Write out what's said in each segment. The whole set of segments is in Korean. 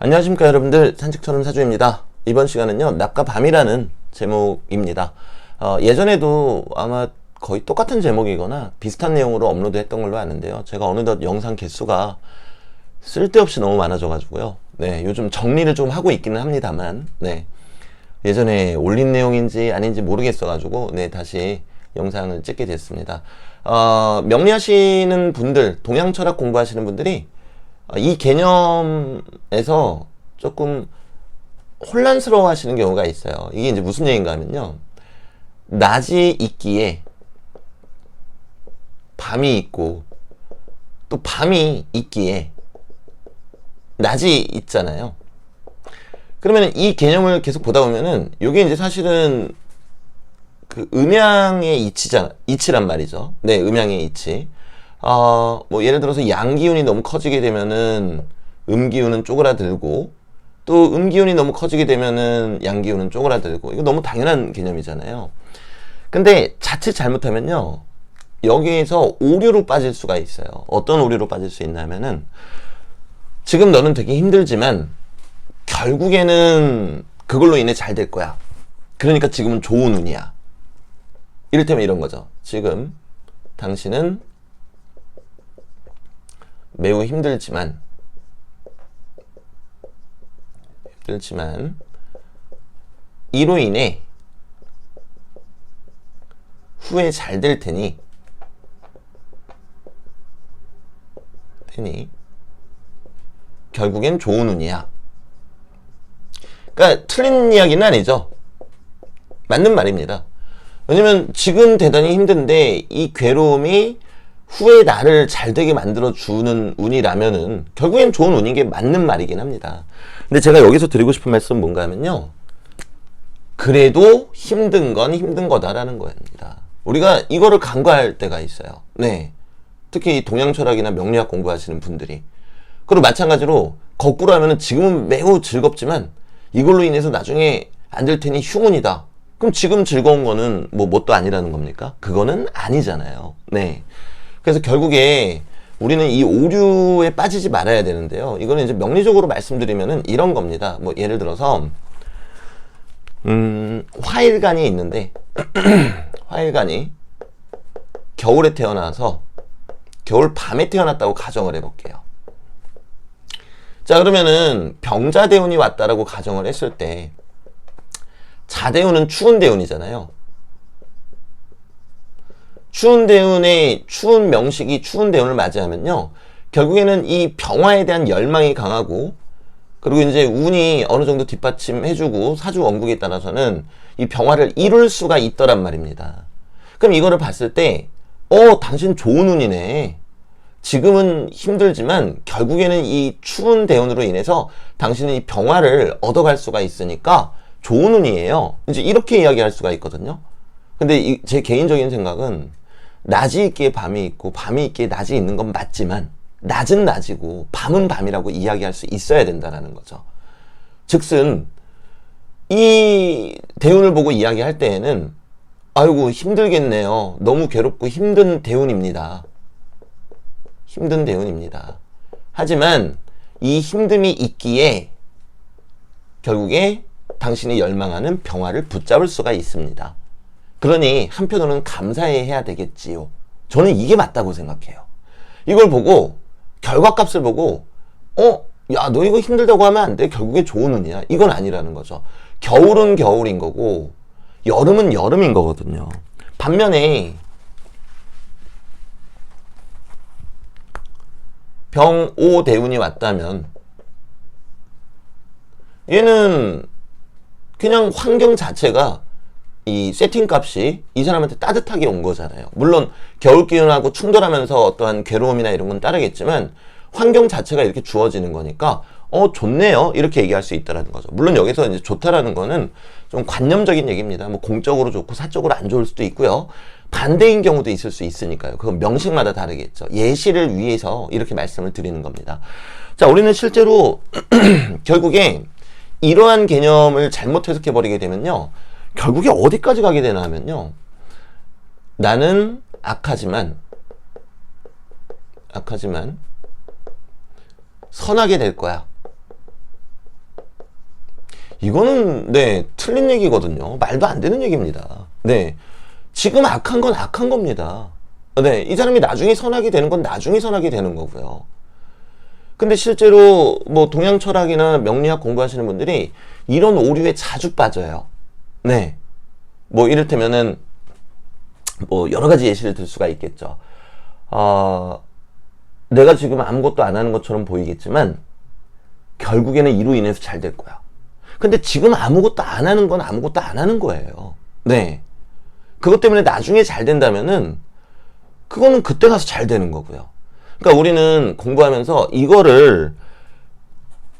안녕하십니까 여러분들 산책처럼 사주입니다. 이번 시간은요 낮과 밤이라는 제목입니다. 어, 예전에도 아마 거의 똑같은 제목이거나 비슷한 내용으로 업로드 했던 걸로 아는데요. 제가 어느덧 영상 개수가 쓸데없이 너무 많아져 가지고요. 네 요즘 정리를 좀 하고 있기는 합니다만 네 예전에 올린 내용인지 아닌지 모르겠어 가지고 네 다시 영상을 찍게 됐습니다. 어, 명리하시는 분들 동양 철학 공부하시는 분들이 어, 이 개념에서 조금 혼란스러워 하시는 경우가 있어요. 이게 이제 무슨 얘기인가 하면요. 낮이 있기에 밤이 있고 또 밤이 있기에 낮이 있잖아요. 그러면 이 개념을 계속 보다 보면은 이게 이제 사실은 그 음양의 이치잖아, 이치란 말이죠. 네, 음양의 이치. 어, 뭐 예를 들어서 양 기운이 너무 커지게 되면은 음 기운은 쪼그라들고 또 음 기운이 너무 커지게 되면은 양 기운은 쪼그라들고 이거 너무 당연한 개념이잖아요. 근데 자칫 잘못하면요. 여기에서 오류로 빠질 수가 있어요. 어떤 오류로 빠질 수 있냐면은 지금 너는 되게 힘들지만 결국에는 그걸로 인해 잘 될 거야. 그러니까 지금은 좋은 운이야. 이를테면 이런 거죠. 지금 당신은 매우 힘들지만 힘들지만 이로 인해 후에 잘 될 테니 테니 결국엔 좋은 운이야. 그러니까 틀린 이야기는 아니죠. 맞는 말입니다. 왜냐면 지금 대단히 힘든데 이 괴로움이 후에 나를 잘 되게 만들어 주는 운이라면은 결국엔 좋은 운인 게 맞는 말이긴 합니다. 근데 제가 여기서 드리고 싶은 말씀은 뭔가 하면요. 그래도 힘든 건 힘든 거다라는 겁니다. 우리가 이거를 간과할 때가 있어요. 네. 특히 동양 철학이나 명리학 공부하시는 분들이. 그리고 마찬가지로 거꾸로 하면은 지금은 매우 즐겁지만 이걸로 인해서 나중에 안 될 테니 흉운이다. 그럼 지금 즐거운 거는 뭐 뭣도 아니라는 겁니까? 그거는 아니잖아요. 네. 그래서 결국에 우리는 이 오류에 빠지지 말아야 되는데요. 이거는 이제 명리적으로 말씀드리면은 이런 겁니다. 뭐 예를 들어서 음, 화일간이 있는데 화일간이 겨울에 태어나서 겨울 밤에 태어났다고 가정을 해볼게요. 자 그러면은 병자대운이 왔다라고 가정을 했을 때 자대운은 추운 대운이잖아요. 추운 대운의 추운 명식이 추운 대운을 맞이하면요. 결국에는 이 병화에 대한 열망이 강하고 그리고 이제 운이 어느 정도 뒷받침해주고 사주 원국에 따라서는 이 병화를 이룰 수가 있더란 말입니다. 그럼 이거를 봤을 때, 어, 당신 좋은 운이네. 지금은 힘들지만 결국에는 이 추운 대운으로 인해서 당신은 이 병화를 얻어갈 수가 있으니까 좋은 운이에요. 이제 이렇게 이야기할 수가 있거든요. 근데 이, 제 개인적인 생각은 낮이 있기에 밤이 있고 밤이 있기에 낮이 있는 건 맞지만 낮은 낮이고 밤은 밤이라고 이야기할 수 있어야 된다는 거죠. 즉슨 이 대운을 보고 이야기할 때에는 아이고 힘들겠네요. 너무 괴롭고 힘든 대운입니다. 힘든 대운입니다. 하지만 이 힘듦이 있기에 결국에 당신이 열망하는 병화를 붙잡을 수가 있습니다. 그러니 한편으로는 감사해야 되겠지요. 저는 이게 맞다고 생각해요. 이걸 보고 결과값을 보고 어? 야, 너 이거 힘들다고 하면 안 돼. 결국에 좋은 운이야. 이건 아니라는 거죠. 겨울은 겨울인 거고 여름은 여름인 거거든요. 반면에 병오 대운이 왔다면 얘는 그냥 환경 자체가 이 세팅 값이 이 사람한테 따뜻하게 온 거잖아요. 물론 겨울 기운하고 충돌하면서 어떠한 괴로움이나 이런 건 따르겠지만 환경 자체가 이렇게 주어지는 거니까 어 좋네요 이렇게 얘기할 수 있다라는 거죠. 물론 여기서 이제 좋다라는 거는 좀 관념적인 얘기입니다. 뭐 공적으로 좋고 사적으로 안 좋을 수도 있고요. 반대인 경우도 있을 수 있으니까요. 그건 명식마다 다르겠죠. 예시를 위해서 이렇게 말씀을 드리는 겁니다. 자, 우리는 실제로 결국에 이러한 개념을 잘못 해석해 버리게 되면요. 결국에 어디까지 가게 되나 하면요. 나는 악하지만, 악하지만, 선하게 될 거야. 이거는 네 틀린 얘기거든요. 말도 안 되는 얘기입니다. 네 지금 악한 건 악한 겁니다. 네 이 사람이 나중에 선하게 되는 건 나중에 선하게 되는 거고요. 근데 실제로 뭐 동양 철학이나 명리학 공부하시는 분들이 이런 오류에 자주 빠져요. 네. 뭐 이를테면은 뭐 여러 가지 예시를 들 수가 있겠죠. 어, 내가 지금 아무것도 안 하는 것처럼 보이겠지만 결국에는 이로 인해서 잘 될 거야. 근데 지금 아무것도 안 하는 건 아무것도 안 하는 거예요. 네. 그것 때문에 나중에 잘 된다면은 그거는 그때 가서 잘 되는 거고요. 그러니까 우리는 공부하면서 이거를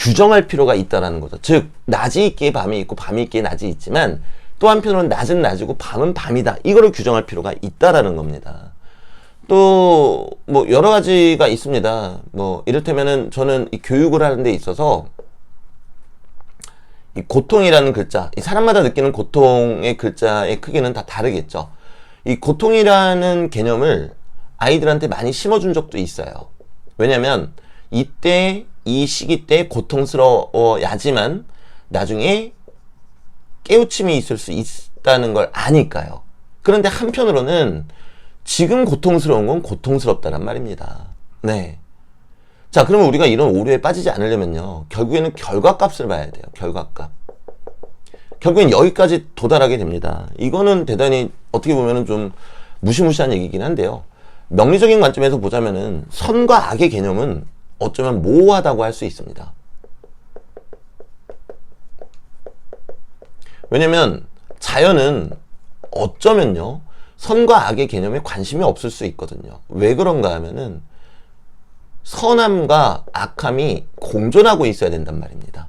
규정할 필요가 있다라는 거죠. 즉 낮이 있기에 밤이 있고 밤이 있기에 낮이 있지만 또 한편으로는 낮은 낮이고 밤은 밤이다. 이거를 규정할 필요가 있다라는 겁니다. 또 뭐 여러 가지가 있습니다. 뭐 이를테면은 저는 이 교육을 하는 데 있어서 이 고통이라는 글자, 이 사람마다 느끼는 고통의 글자의 크기는 다 다르겠죠. 이 고통이라는 개념을 아이들한테 많이 심어준 적도 있어요. 왜냐면 이때 이 시기 때 고통스러워야지만 나중에 깨우침이 있을 수 있다는 걸 아니까요. 그런데 한편으로는 지금 고통스러운 건 고통스럽다란 말입니다. 네. 자, 그러면 우리가 이런 오류에 빠지지 않으려면요. 결국에는 결과값을 봐야 돼요. 결과값. 결국엔 여기까지 도달하게 됩니다. 이거는 대단히 어떻게 보면은 좀 무시무시한 얘기긴 한데요. 명리적인 관점에서 보자면은 선과 악의 개념은 어쩌면 모호하다고 할 수 있습니다. 왜냐면 자연은 어쩌면요. 선과 악의 개념에 관심이 없을 수 있거든요. 왜 그런가 하면은 선함과 악함이 공존하고 있어야 된단 말입니다.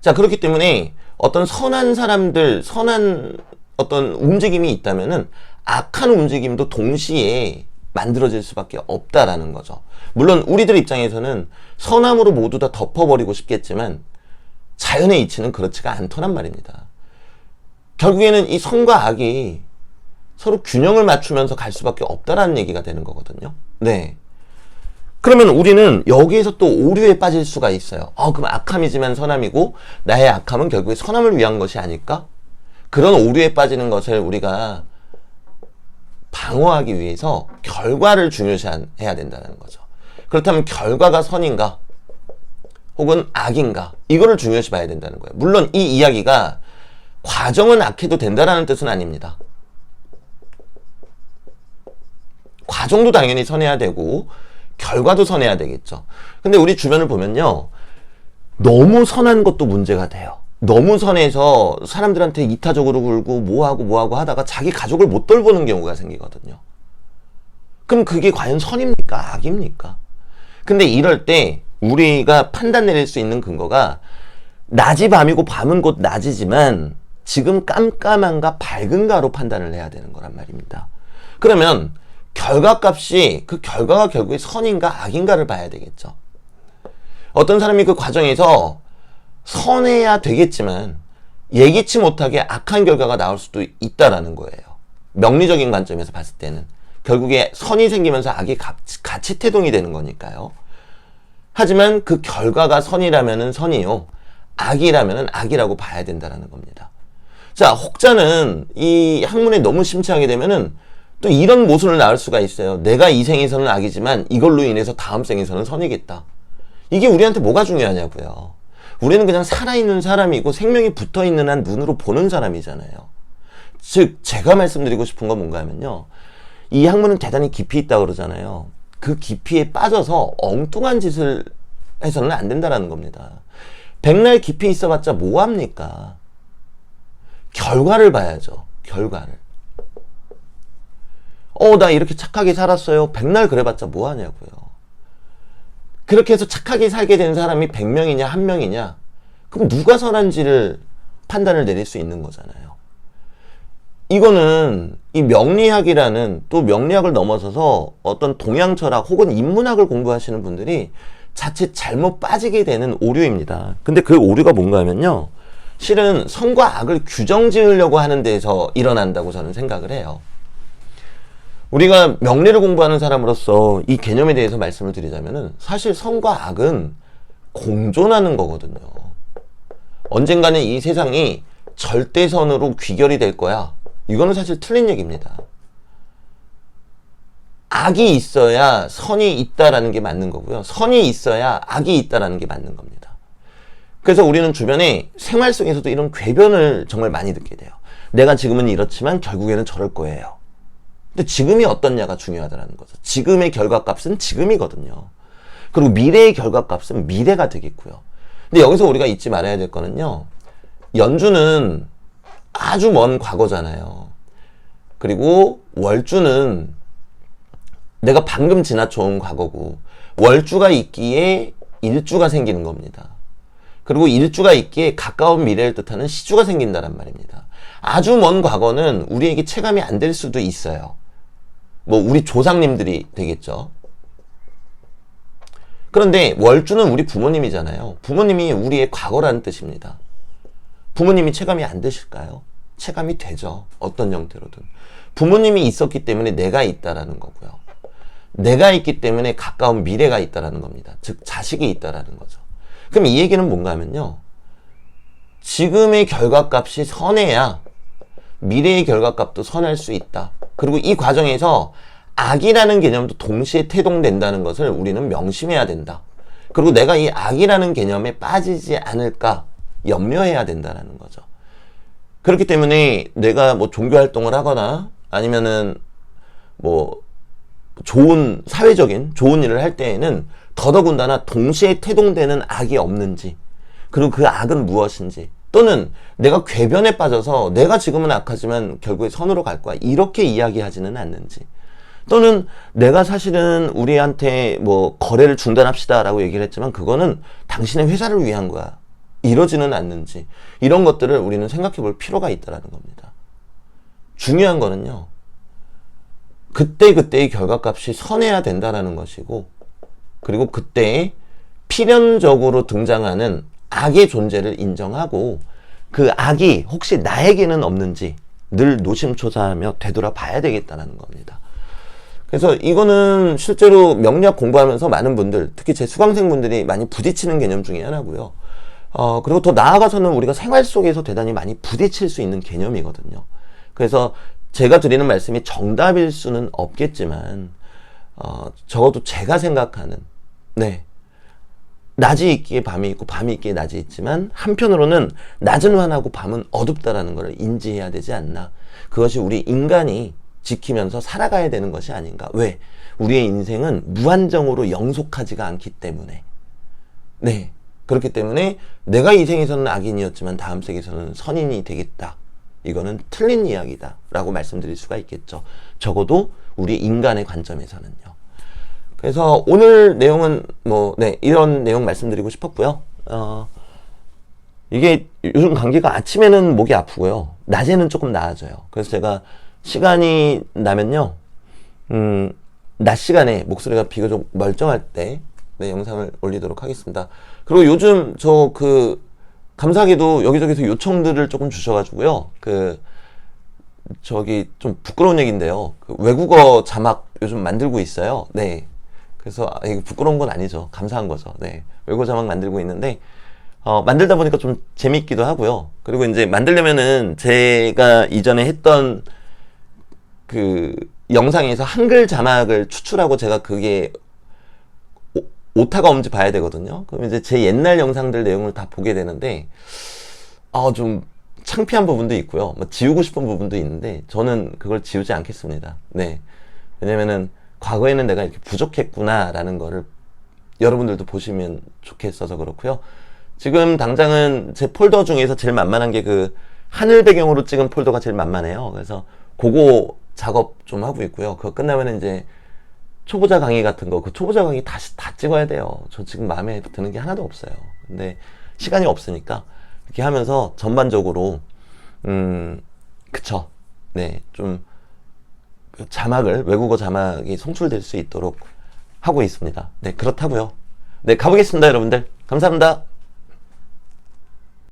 자, 그렇기 때문에 어떤 선한 사람들, 선한 어떤 움직임이 있다면은 악한 움직임도 동시에 만들어질 수밖에 없다라는 거죠. 물론 우리들 입장에서는 선함으로 모두 다 덮어버리고 싶겠지만 자연의 이치는 그렇지가 않더란 말입니다. 결국에는 이 선과 악이 서로 균형을 맞추면서 갈 수밖에 없다라는 얘기가 되는 거거든요. 네. 그러면 우리는 여기에서 또 오류에 빠질 수가 있어요. 어, 그럼 악함이지만 선함이고 나의 악함은 결국에 선함을 위한 것이 아닐까? 그런 오류에 빠지는 것을 우리가 방어하기 위해서 결과를 중요시해야 된다는 거죠. 그렇다면 결과가 선인가? 혹은 악인가? 이거를 중요시 봐야 된다는 거예요. 물론 이 이야기가 과정은 악해도 된다라는 뜻은 아닙니다. 과정도 당연히 선해야 되고 결과도 선해야 되겠죠. 근데 우리 주변을 보면요. 너무 선한 것도 문제가 돼요. 너무 선해서 사람들한테 이타적으로 굴고 뭐하고 뭐하고 하다가 자기 가족을 못 돌보는 경우가 생기거든요. 그럼 그게 과연 선입니까? 악입니까? 근데 이럴 때 우리가 판단 내릴 수 있는 근거가 낮이 밤이고 밤은 곧 낮이지만 지금 깜깜한가 밝은가로 판단을 해야 되는 거란 말입니다. 그러면 결과값이 그 결과가 결국에 선인가 악인가를 봐야 되겠죠. 어떤 사람이 그 과정에서 선해야 되겠지만 예기치 못하게 악한 결과가 나올 수도 있다라는 거예요. 명리적인 관점에서 봤을 때는 결국에 선이 생기면서 악이 같이 태동이 되는 거니까요. 하지만 그 결과가 선이라면은 선이요. 악이라면은 악이라고 봐야 된다라는 겁니다. 자, 혹자는 이 학문에 너무 심취하게 되면은 또 이런 모순을 낳을 수가 있어요. 내가 이 생에서는 악이지만 이걸로 인해서 다음 생에서는 선이겠다. 이게 우리한테 뭐가 중요하냐고요. 우리는 그냥 살아있는 사람이고 생명이 붙어 있는 한 눈으로 보는 사람이잖아요. 즉, 제가 말씀드리고 싶은 건 뭔가 하면요. 이 학문은 대단히 깊이 있다 그러잖아요. 그 깊이에 빠져서 엉뚱한 짓을 해서는 안 된다라는 겁니다. 백날 깊이 있어봤자 뭐합니까? 결과를 봐야죠. 결과를. 어, 나 이렇게 착하게 살았어요. 백날 그래봤자 뭐하냐고요. 그렇게 해서 착하게 살게 된 사람이 100명이냐, 1명이냐? 그럼 누가 선한지를 판단을 내릴 수 있는 거잖아요. 이거는 이 명리학이라는 또 명리학을 넘어서서 어떤 동양 철학 혹은 인문학을 공부하시는 분들이 자칫 잘못 빠지게 되는 오류입니다. 근데 그 오류가 뭔가 하면요. 실은 선과 악을 규정 지으려고 하는 데서 일어난다고 저는 생각을 해요. 우리가 명리를 공부하는 사람으로서 이 개념에 대해서 말씀을 드리자면은 사실 선과 악은 공존하는 거거든요. 언젠가는 이 세상이 절대선으로 귀결이 될 거야. 이거는 사실 틀린 얘기입니다. 악이 있어야 선이 있다라는 게 맞는 거고요. 선이 있어야 악이 있다라는 게 맞는 겁니다. 그래서 우리는 주변에 생활 속에서도 이런 궤변을 정말 많이 듣게 돼요. 내가 지금은 이렇지만 결국에는 저럴 거예요. 근데 지금이 어떻냐가 중요하다는 거죠. 지금의 결과값은 지금이거든요. 그리고 미래의 결과값은 미래가 되겠고요. 근데 여기서 우리가 잊지 말아야 될 거는요. 연주는 아주 먼 과거잖아요. 그리고 월주는 내가 방금 지나쳐온 과거고 월주가 있기에 일주가 생기는 겁니다. 그리고 일주가 있기에 가까운 미래를 뜻하는 시주가 생긴다란 말입니다. 아주 먼 과거는 우리에게 체감이 안 될 수도 있어요. 뭐 우리 조상님들이 되겠죠. 그런데 월주는 우리 부모님이잖아요. 부모님이 우리의 과거라는 뜻입니다. 부모님이 체감이 안 되실까요? 체감이 되죠. 어떤 형태로든. 부모님이 있었기 때문에 내가 있다라는 거고요. 내가 있기 때문에 가까운 미래가 있다라는 겁니다. 즉 자식이 있다라는 거죠. 그럼 이 얘기는 뭔가 하면요. 지금의 결과값이 선해야 미래의 결과값도 선할 수 있다. 그리고 이 과정에서 악이라는 개념도 동시에 태동된다는 것을 우리는 명심해야 된다. 그리고 내가 이 악이라는 개념에 빠지지 않을까 염려해야 된다는 거죠. 그렇기 때문에 내가 뭐 종교 활동을 하거나 아니면은 뭐 좋은 사회적인 좋은 일을 할 때에는 더더군다나 동시에 태동되는 악이 없는지 그리고 그 악은 무엇인지 또는 내가 궤변에 빠져서 내가 지금은 악하지만 결국에 선으로 갈 거야 이렇게 이야기하지는 않는지 또는 내가 사실은 우리한테 뭐 거래를 중단합시다라고 얘기를 했지만 그거는 당신의 회사를 위한 거야 이러지는 않는지 이런 것들을 우리는 생각해 볼 필요가 있다라는 겁니다. 중요한 거는요. 그때그때의 결과값이 선해야 된다라는 것이고 그리고 그때 필연적으로 등장하는 악의 존재를 인정하고 그 악이 혹시 나에게는 없는지 늘 노심초사하며 되돌아봐야 되겠다는 겁니다. 그래서 이거는 실제로 명리학 공부하면서 많은 분들, 특히 제 수강생분들이 많이 부딪히는 개념 중에 하나고요. 어, 그리고 더 나아가서는 우리가 생활 속에서 대단히 많이 부딪힐 수 있는 개념이거든요. 그래서 제가 드리는 말씀이 정답일 수는 없겠지만, 어, 적어도 제가 생각하는, 네. 낮이 있기에 밤이 있고 밤이 있기에 낮이 있지만 한편으로는 낮은 환하고 밤은 어둡다라는 것을 인지해야 되지 않나. 그것이 우리 인간이 지키면서 살아가야 되는 것이 아닌가. 왜? 우리의 인생은 무한정으로 영속하지가 않기 때문에. 네. 그렇기 때문에 내가 이 생에서는 악인이었지만 다음 생에서는 선인이 되겠다. 이거는 틀린 이야기다. 라고 말씀드릴 수가 있겠죠. 적어도 우리 인간의 관점에서는요. 그래서 오늘 내용은 뭐, 네, 이런 내용 말씀드리고 싶었고요. 어, 이게 요즘 감기가 아침에는 목이 아프고요. 낮에는 조금 나아져요. 그래서 제가 시간이 나면요. 음, 낮 시간에 목소리가 비교적 멀쩡할 때 네, 영상을 올리도록 하겠습니다. 그리고 요즘 저 그 감사하게도 여기저기서 요청들을 조금 주셔가지고요. 그 저기 좀 부끄러운 얘기인데요. 그 외국어 자막 요즘 만들고 있어요. 네. 그래서 아, 이거 부끄러운 건 아니죠. 감사한 거죠. 네. 외국어 자막 만들고 있는데 어, 만들다 보니까 좀 재밌기도 하고요. 그리고 이제 만들려면은 제가 이전에 했던 그 영상에서 한글 자막을 추출하고 제가 그게 오- 오타가 없는지 봐야 되거든요. 그럼 이제 제 옛날 영상들 내용을 다 보게 되는데, 아, 좀 창피한 부분도 있고요. 뭐 지우고 싶은 부분도 있는데, 저는 그걸 지우지 않겠습니다. 네. 왜냐면은, 과거에는 내가 이렇게 부족했구나라는 거를 여러분들도 보시면 좋겠어서 그렇고요. 지금 당장은 제 폴더 중에서 제일 만만한 게 그 하늘 배경으로 찍은 폴더가 제일 만만해요. 그래서 그거 작업 좀 하고 있고요. 그거 끝나면 이제 초보자 강의 같은 거, 그 초보자 강의 다시 다 찍어야 돼요. 저 지금 마음에 드는 게 하나도 없어요. 근데 시간이 없으니까 이렇게 하면서 전반적으로, 음, 그쵸. 네, 좀 그 자막을, 외국어 자막이 송출될 수 있도록 하고 있습니다. 네, 그렇다고요. 네, 가보겠습니다, 여러분들. 감사합니다.